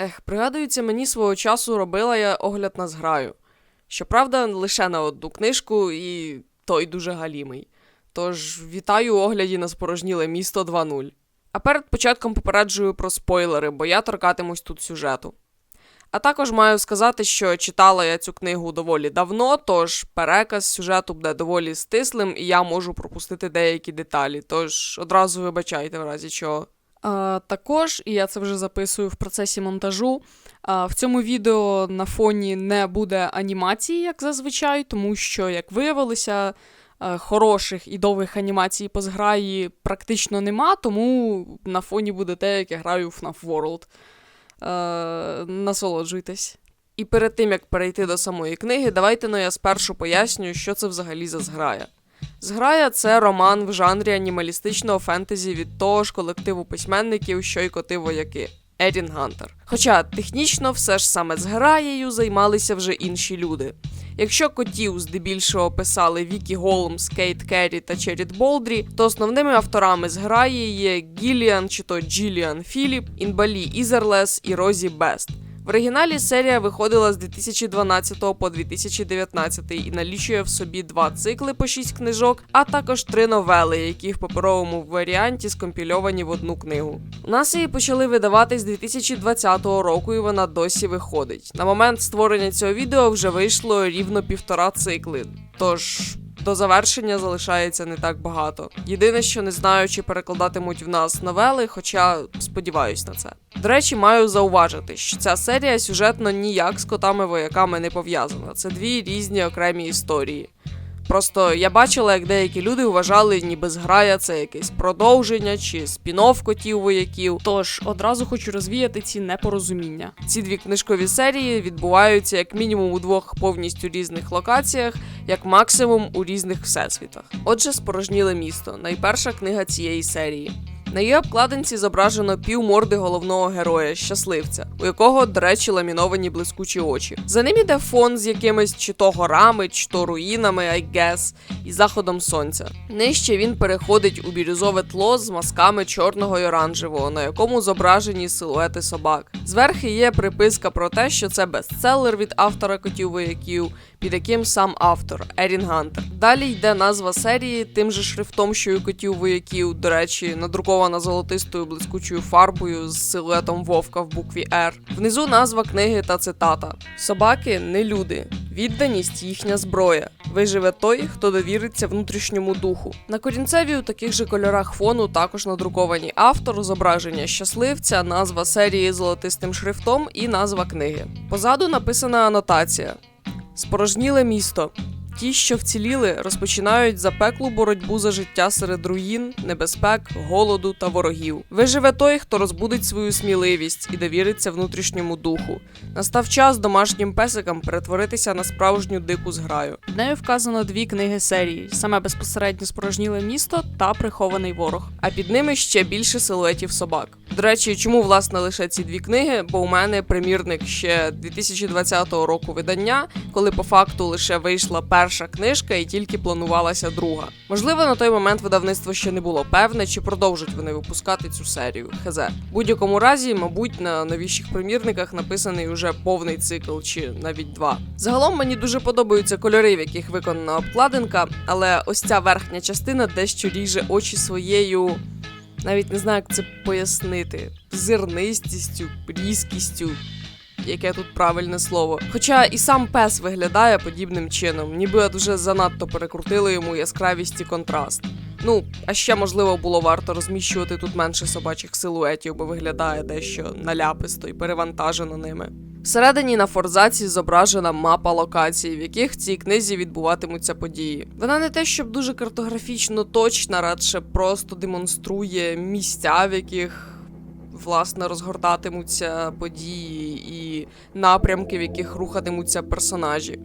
Ех, пригадується, мені свого часу робила я огляд на зграю. Щоправда, лише на одну книжку, і той дуже галімий. Тож вітаю у огляді на спорожніле місто 2.0. А перед початком попереджую про спойлери, бо я торкатимусь тут сюжету. А також маю сказати, що читала я цю книгу доволі давно, тож переказ сюжету буде доволі стислим, і я можу пропустити деякі деталі. Тож одразу вибачайте в разі чого. Також, і я це вже записую в процесі монтажу. В цьому відео на фоні не буде анімації, як зазвичай, тому що, як виявилося, хороших і довгих анімацій по зграї практично нема, тому на фоні буде те, як я граю в FNAF World. Насолоджуйтесь. І перед тим як перейти до самої книги, давайте ну, я спершу поясню, що це взагалі за зграя. Зграя це роман в жанрі анімалістичного фентезі від того ж колективу письменників, що й коти вояки. Ерін Гантер. Хоча технічно все ж саме зграєю займалися вже інші люди. Якщо котів здебільшого писали Вікі Голмс, Кейт Керрі та Черіт Болдрі, то основними авторами зграї є Гіліан чи то Джиліан Філіп, Інбалі Ізерлес і Розі Бест. В оригіналі серія виходила з 2012 по 2019 і налічує в собі два цикли по шість книжок, а також три новели, які в паперовому варіанті скомпільовані в одну книгу. У нас її почали видавати з 2020 року, і вона досі виходить. На момент створення цього відео вже вийшло рівно півтора цикли. Тож до завершення залишається не так багато. Єдине, що не знаю, чи перекладатимуть в нас новели, хоча сподіваюсь на це. До речі, маю зауважити, що ця серія сюжетно ніяк з котами вояками не пов'язана. Це дві різні окремі історії. Просто я бачила, як деякі люди вважали, ніби зграя це якесь продовження чи спін-офф котів вояків. Тож одразу хочу розвіяти ці непорозуміння. Ці дві книжкові серії відбуваються як мінімум у двох повністю різних локаціях, як максимум у різних всесвітах. Отже, спорожніле місто найперша книга цієї серії. На її обкладинці зображено півморди головного героя, щасливця, у якого, до речі, ламіновані блискучі очі. За ним іде фон з якимись чи то горами, чи то руїнами, I guess, і заходом сонця. Нижче він переходить у бірюзове тло з мазками чорного і оранжевого, на якому зображені силуети собак. Зверхи є приписка про те, що це бестселер від автора котів вояків, під яким сам автор Ерін Гантер. Далі йде назва серії тим же шрифтом, що й котів вояків, до речі, надрукована золотистою блискучою фарбою з силуетом вовка в букві R. Внизу назва книги та цитата: Собаки не люди. Відданість їхня зброя. Виживе той, хто довіриться внутрішньому духу. На корінцеві у таких же кольорах фону також надруковані автор, зображення щасливця, назва серії золотистим шрифтом і назва книги. Позаду написана анотація: Спорожніле місто. Ті, що вціліли, розпочинають запеклу боротьбу за життя серед руїн, небезпек, голоду та ворогів. Виживе той, хто розбудить свою сміливість і довіриться внутрішньому духу. Настав час домашнім песикам перетворитися на справжню дику зграю. Нею вказано дві книги серії: саме безпосередньо спорожніле місто та прихований ворог. А під ними ще більше силуетів собак. До речі, чому власне лише ці дві книги? Бо у мене примірник ще 2020 року видання, коли по факту лише вийшла перша книжка і тільки планувалася друга. Можливо, на той момент видавництво ще не було певне, чи продовжать вони випускати цю серію. Хз. Будь-якому разі, мабуть, на новіших примірниках написаний уже повний цикл, чи навіть два. Загалом мені дуже подобаються кольори, в яких виконана обкладинка, але ось ця верхня частина дещо ріже очі своєю. Навіть не знаю, як це пояснити. Зернистістю, різкістю, яке тут правильне слово. Хоча і сам пес виглядає подібним чином, ніби вже занадто перекрутили йому яскравість і контраст. Ну, а ще можливо було варто розміщувати тут менше собачих силуетів, бо виглядає дещо наляписто і перевантажено ними. Всередині на форзаці зображена мапа локацій, в яких цій книзі відбуватимуться події. Вона не те, щоб дуже картографічно точна, радше просто демонструє місця, в яких власне розгортатимуться події і напрямки, в яких рухатимуться персонажі.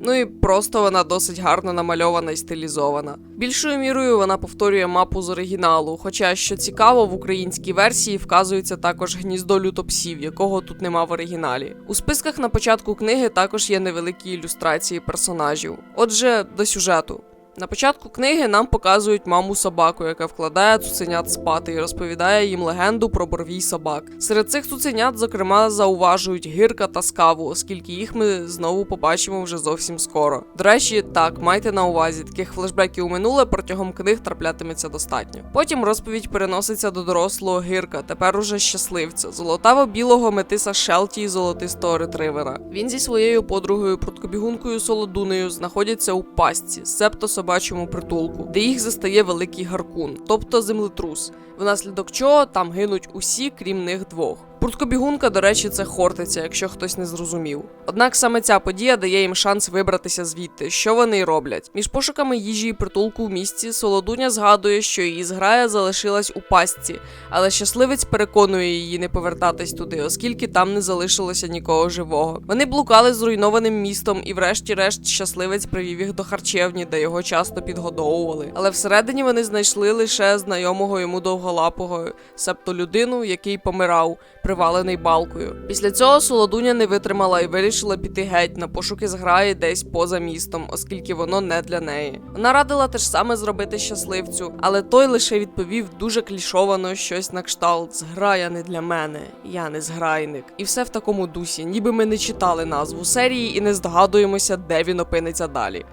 Ну і просто вона досить гарно намальована і стилізована. Більшою мірою вона повторює мапу з оригіналу. Хоча, що цікаво, в українській версії вказується також гніздо лютопсів, якого тут нема в оригіналі. У списках на початку книги також є невеликі ілюстрації персонажів. Отже, до сюжету. На початку книги нам показують маму собаку, яка вкладає цуценят спати і розповідає їм легенду про борвій собак. Серед цих цуценят, зокрема, зауважують гірка та скаву, оскільки їх ми знову побачимо вже зовсім скоро. До речі, так майте на увазі, таких флешбеків у минуле протягом книг траплятиметься достатньо. Потім розповідь переноситься до дорослого гірка, тепер уже щасливця, золотаво-білого метиса Шелті і золотистого ретривера. Він зі своєю подругою пруткобігункою Солодунею знаходяться у пастці, себто собачому притулку, де їх застає великий гаркун, тобто землетрус, внаслідок чого там гинуть усі, крім них двох. Пурткобігунка, до речі, це хортиця, якщо хтось не зрозумів. Однак саме ця подія дає їм шанс вибратися звідти, що вони й роблять. Між пошуками їжі і притулку в місті Солодуня згадує, що її зграя залишилась у пастці, але щасливець переконує її не повертатись туди, оскільки там не залишилося нікого живого. Вони блукали зруйнованим містом, і, врешті-решт, щасливець привів їх до харчевні, де його часто підгодовували. Але всередині вони знайшли лише знайомого йому довголапого, себто людину, який помирав привалений балкою. Після цього Солодуня не витримала і вирішила піти геть на пошуки зграї десь поза містом, оскільки воно не для неї. Вона радила те ж саме зробити щасливцю, але той лише відповів дуже клішовано щось на кшталт: зграя не для мене, я не зграйник. І все в такому дусі, ніби ми не читали назву серії і не здогадуємося, де він опиниться далі.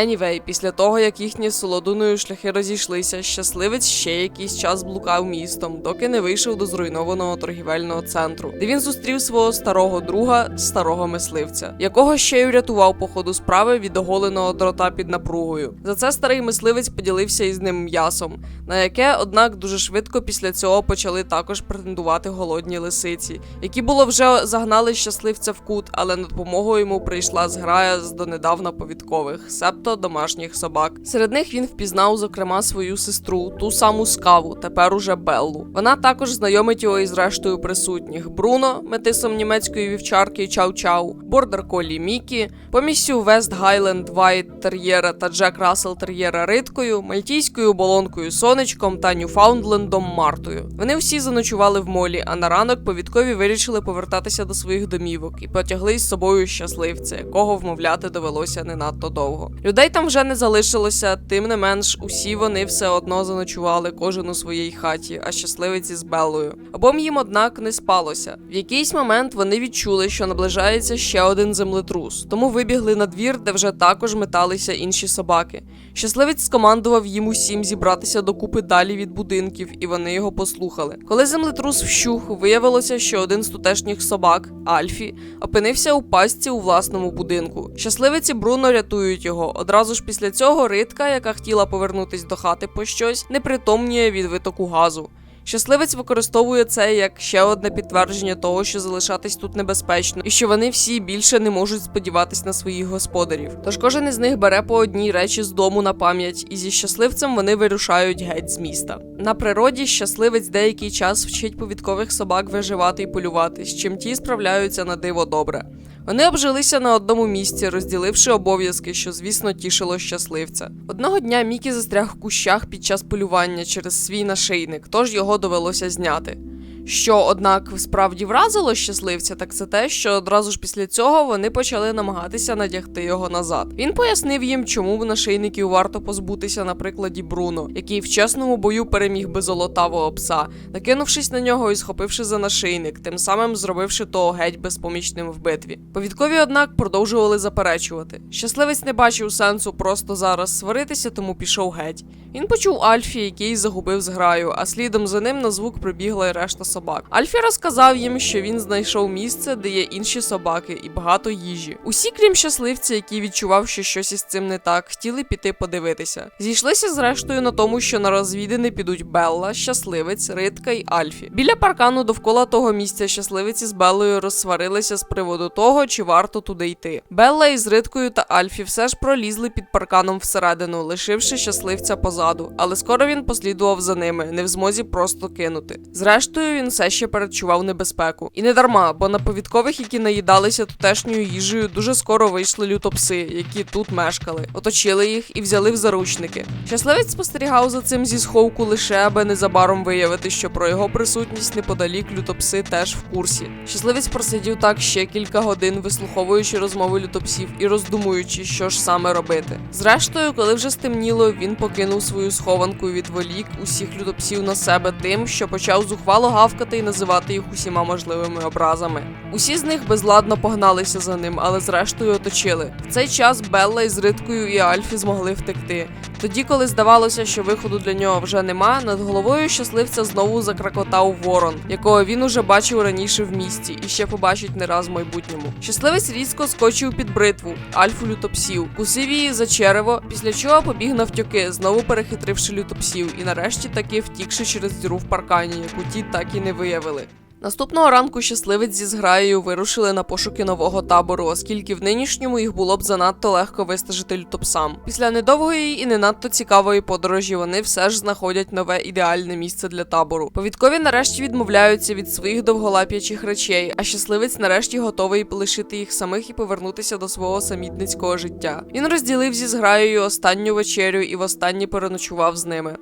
Anyway, після того, як їхні з солодуною шляхи розійшлися, щасливець ще якийсь час блукав містом, доки не вийшов до зруйнованого торгівельного центру, де він зустрів свого старого друга, старого мисливця, якого ще й врятував по ходу справи від оголеного дрота під напругою. За це старий мисливець поділився із ним м'ясом, на яке, однак, дуже швидко після цього почали також претендувати голодні лисиці, які було вже загнали щасливця в кут, але на допомогу йому прийшла зграя з донедавна повідкових, себто домашніх собак. Серед них він впізнав, зокрема, свою сестру, ту саму скаву, тепер уже Беллу. Вона також знайомить його із рештою присутніх: Бруно, метисом німецької вівчарки Чау-Чау, бордер колі Мікі, поміссю Вест Гайленд Вайт Тер'єра та Джек Рассел Тер'єра Риткою, мальтійською болонкою Сонечком та Ньюфаундлендом Мартою. Вони всі заночували в молі, а на ранок повідкові вирішили повертатися до своїх домівок і потягли з собою щасливця, якого вмовляти довелося не надто довго. Людей там вже не залишилося, тим не менш, усі вони все одно заночували кожен у своїй хаті, а щасливиці з Беллою. Обом їм, однак, не спалося. В якийсь момент вони відчули, що наближається ще один землетрус, тому вибігли на двір, де вже також металися інші собаки. Щасливець скомандував їм усім зібратися докупи далі від будинків, і вони його послухали. Коли землетрус вщух, виявилося, що один з тутешніх собак, Альфі, опинився у пастці у власному будинку. Щасливець і Бруно рятують його. Одразу ж після цього ритка, яка хотіла повернутись до хати по щось, непритомніє від витоку газу. Щасливець використовує це як ще одне підтвердження того, що залишатись тут небезпечно, і що вони всі більше не можуть сподіватись на своїх господарів. Тож кожен із них бере по одній речі з дому на пам'ять, і зі щасливцем вони вирушають геть з міста. На природі щасливець деякий час вчить повідкових собак виживати і полювати, з чим ті справляються на диво добре. Вони обжилися на одному місці, розділивши обов'язки, що, звісно, тішило щасливця. Одного дня Мікі застряг в кущах під час полювання через свій нашийник, тож його довелося зняти. Що, однак, справді вразило щасливця, так це те, що одразу ж після цього вони почали намагатися надягти його назад. Він пояснив їм, чому в нашийників варто позбутися на прикладі Бруно, який в чесному бою переміг би золотавого пса, накинувшись на нього і схопивши за нашийник, тим самим зробивши того геть безпомічним в битві. Повідкові, однак, продовжували заперечувати. Щасливець не бачив сенсу просто зараз сваритися, тому пішов геть. Він почув Альфі, який загубив зграю, а слідом за ним на звук прибігла й решта собак. Альфі розказав їм, що він знайшов місце, де є інші собаки і багато їжі. Усі, крім щасливця, який відчував, що щось із цим не так, хотіли піти подивитися. Зійшлися зрештою на тому, що на розвідини підуть Белла, щасливець, Ритка й Альфі. Біля паркану довкола того місця щасливиці з Беллою розсварилися з приводу того, чи варто туди йти. Белла із Риткою та Альфі все ж пролізли під парканом всередину, лишивши щасливця позаду, але скоро він послідував за ними, не в змозі просто кинути. Зрештою, він все ще передчував небезпеку. І не дарма, бо на повідкових, які наїдалися тутешньою їжею, дуже скоро вийшли лютопси, які тут мешкали, оточили їх і взяли в заручники. Щасливець спостерігав за цим зі сховку лише аби незабаром виявити, що про його присутність неподалік лютопси теж в курсі. Щасливець просидів так ще кілька годин, вислуховуючи розмови лютопсів і роздумуючи, що ж саме робити. Зрештою, коли вже стемніло, він покинув свою схованку і відволік усіх лютопсів на себе тим, що почав зухвало гавкати і називати їх усіма можливими образами. Усі з них безладно погналися за ним, але зрештою оточили. В цей час Белла із Риткою і Альфі змогли втекти. Тоді, коли здавалося, що виходу для нього вже нема, над головою щасливця знову закракотав ворон, якого він уже бачив раніше в місті і ще побачить не раз в майбутньому. Щасливець різко скочив під бритву, альфу лютопсів, кусив її за черево, після чого побіг навтюки, знову перехитривши лютопсів, і нарешті таки втікши через діру в паркані, яку ті так і не виявили. Наступного ранку щасливець зі зграєю вирушили на пошуки нового табору, оскільки в нинішньому їх було б занадто легко вистежити лютопсам. Після недовгої і не надто цікавої подорожі вони все ж знаходять нове ідеальне місце для табору. Повідкові нарешті відмовляються від своїх довголап'ячих речей, а щасливець нарешті готовий лишити їх самих і повернутися до свого самітницького життя. Він розділив зі зграєю останню вечерю і востаннє переночував з ними.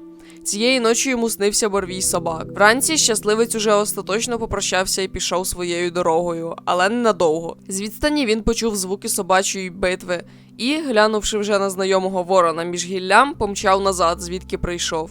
Цієї ночі йому снився борвій собак. Вранці щасливець уже остаточно попрощався і пішов своєю дорогою, але ненадовго. З відстані він почув звуки собачої битви і, глянувши вже на знайомого ворона між гіллям, помчав назад, звідки прийшов.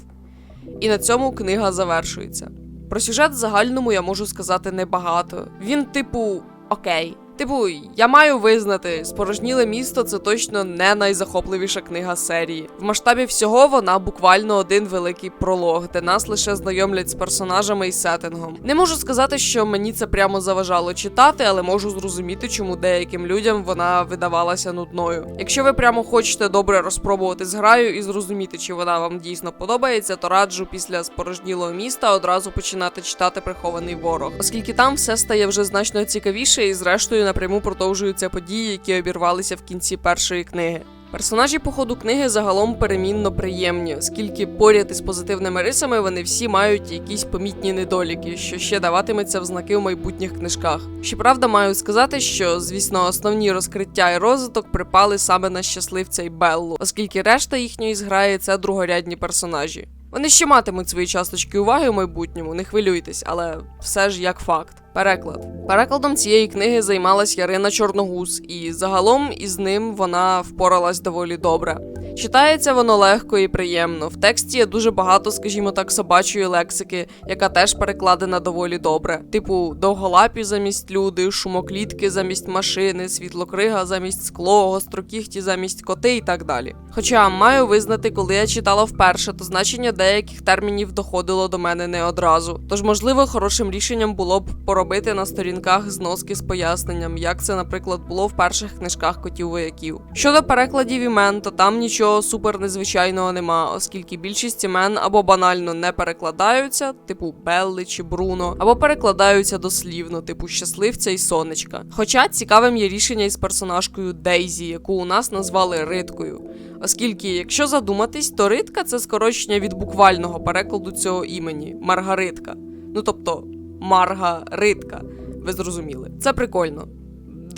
І на цьому книга завершується. Про сюжет в загальному я можу сказати небагато. Він, типу, окей. Типу, я маю визнати, спорожніле місто це точно не найзахопливіша книга серії. В масштабі всього вона буквально один великий пролог, де нас лише знайомлять з персонажами і сеттингом. Не можу сказати, що мені це прямо заважало читати, але можу зрозуміти, чому деяким людям вона видавалася нудною. Якщо ви прямо хочете добре розпробувати з граю і зрозуміти, чи вона вам дійсно подобається, то раджу після спорожнілого міста одразу починати читати прихований ворог, оскільки там все стає вже значно цікавіше і зрештою напряму продовжуються події, які обірвалися в кінці першої книги. Персонажі по ходу книги загалом перемінно приємні, оскільки поряд із позитивними рисами вони всі мають якісь помітні недоліки, що ще даватиметься в знаки в майбутніх книжках. Щоправда, маю сказати, що звісно основні розкриття і розвиток припали саме на щасливця і Беллу, оскільки решта їхньої зграї це другорядні персонажі. Вони ще матимуть свої часточки уваги в майбутньому, не хвилюйтесь, але все ж як факт. Переклад. Перекладом цієї книги займалась Ярина Чорногуз, і загалом із ним вона впоралась доволі добре. Читається воно легко і приємно. В тексті є дуже багато, скажімо так, собачої лексики, яка теж перекладена доволі добре. Типу довголапі замість люди, шумоклітки замість машини, світлокрига замість скло, гострокіхті замість коти і так далі. Хоча маю визнати, коли я читала вперше, то значення деяких термінів доходило до мене не одразу. Тож, можливо, хорошим рішенням було б поробити на сторінках зноски з поясненням, як це, наприклад, було в перших книжках котів вояків. Щодо перекладів імен, то там нічого супер незвичайного нема, оскільки більшість імен або банально не перекладаються, типу Белли чи Бруно, або перекладаються дослівно, типу щасливця і сонечка. Хоча цікавим є рішення із персонажкою Дейзі, яку у нас назвали Риткою. Оскільки, якщо задуматись, то ритка це скорочення від буквального перекладу цього імені Маргаритка. Ну тобто Маргаритка. Ви зрозуміли. Це прикольно.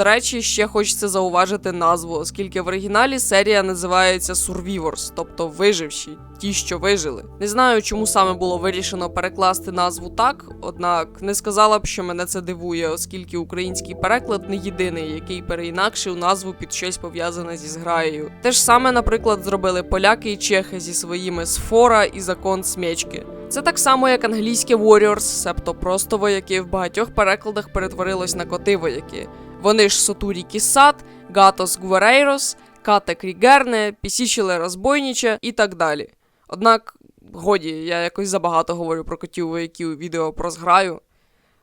До речі, ще хочеться зауважити назву, оскільки в оригіналі серія називається Survivors, тобто виживші, ті, що вижили. Не знаю, чому саме було вирішено перекласти назву так, однак не сказала б, що мене це дивує, оскільки український переклад не єдиний, який переінакшив назву під щось пов'язане зі зграєю. Те ж саме, наприклад, зробили поляки і чехи зі своїми сфора і закон смєчки. Це так само, як англійське Warriors, себто просто вояки в багатьох перекладах перетворилось на коти вояки. Вони ж Сотурі Кісат, Гатос Гуверейрос, Кате Крігерне, Пісічіле Розбойніче і так далі. Однак, годі, я якось забагато говорю про котів які відео про зграю.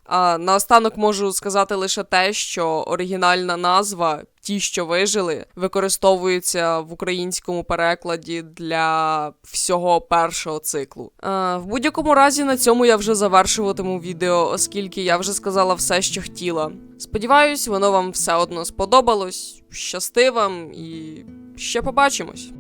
А наостанок можу сказати лише те, що оригінальна назва ті, що вижили, використовується в українському перекладі для всього першого циклу. А, в будь-якому разі на цьому я вже завершуватиму відео, оскільки я вже сказала все, що хотіла. Сподіваюсь, воно вам все одно сподобалось. Щасти вам і ще побачимось.